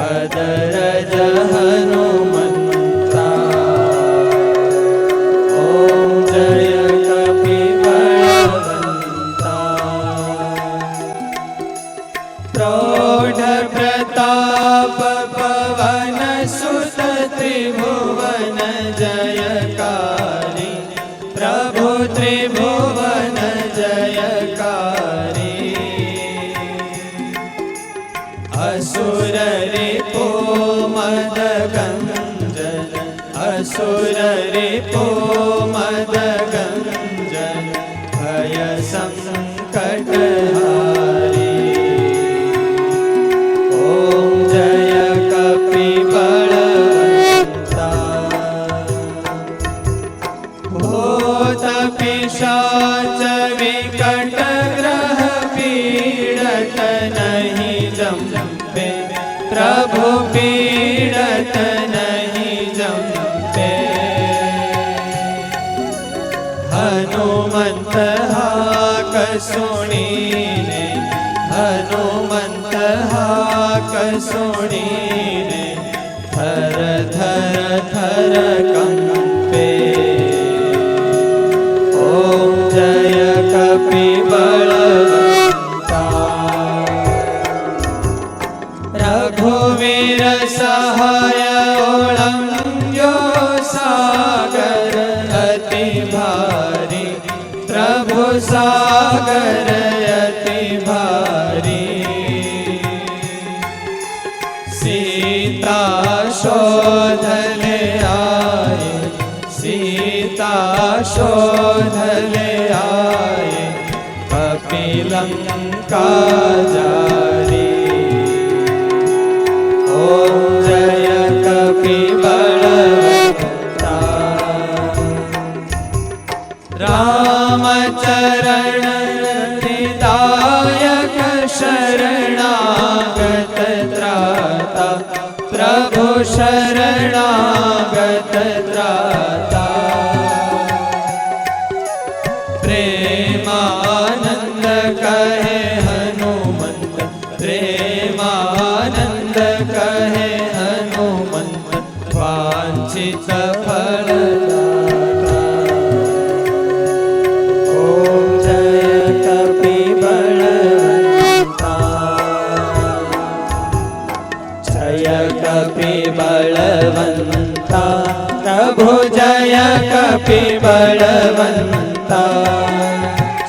પદરજ Hanumanta repo मद गञ्जन असुर repo मद गञ्जन भय सङ्कटहारी ॐ जय कपिबलवन्ता भूत पिशाच विकट સુણીને હનુમંત હાક સુણીને થર થર થર કંપે ઓમ જય કપી બળ રઘુવીર સહાય સાગર અતિ ભારી સીતા શોધલે આય સીતા શોધલે આય કપિલંકા જારી ઓ શરણાગત ત્રાતા પ્રભુ શરણાગત ત્રાતા પ્રેમાનંદ કહે હનુમંત પ્રેમાનંદ કહે હનુમંત વાંચિત ફળ कपिबलवन्ता प्रभु जय कपिबलवन्ता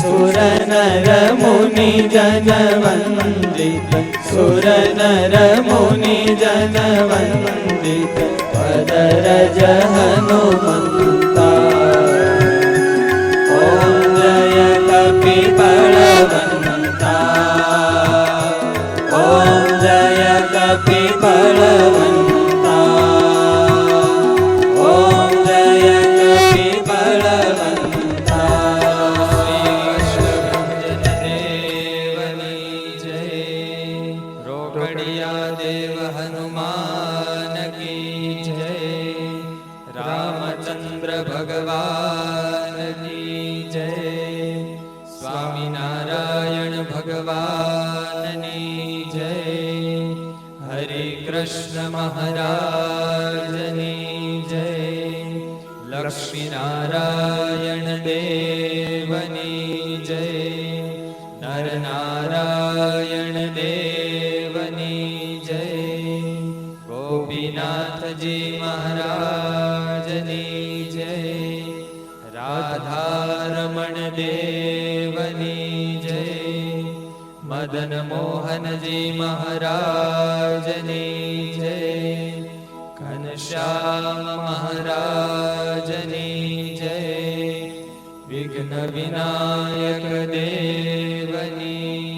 सुर नर मुनि जन वन्दित सुर नर मुनि जन वन्दित पदरज हनुमन्ता ॐ जय कपिबलवन्ता ॐ जय कपिबलवन्ता કૃષ્ણ મહારાજની જય. લક્ષ્મીનારાયણ દેવની જય. નરનારાયણ દેવની જય. ગોપીનાથજી મહારાજ મદન મોહનજી મહારાજની જય. ઘનશ્યામ મહારાજની જય. વિઘ્ન વિનાયક દેવની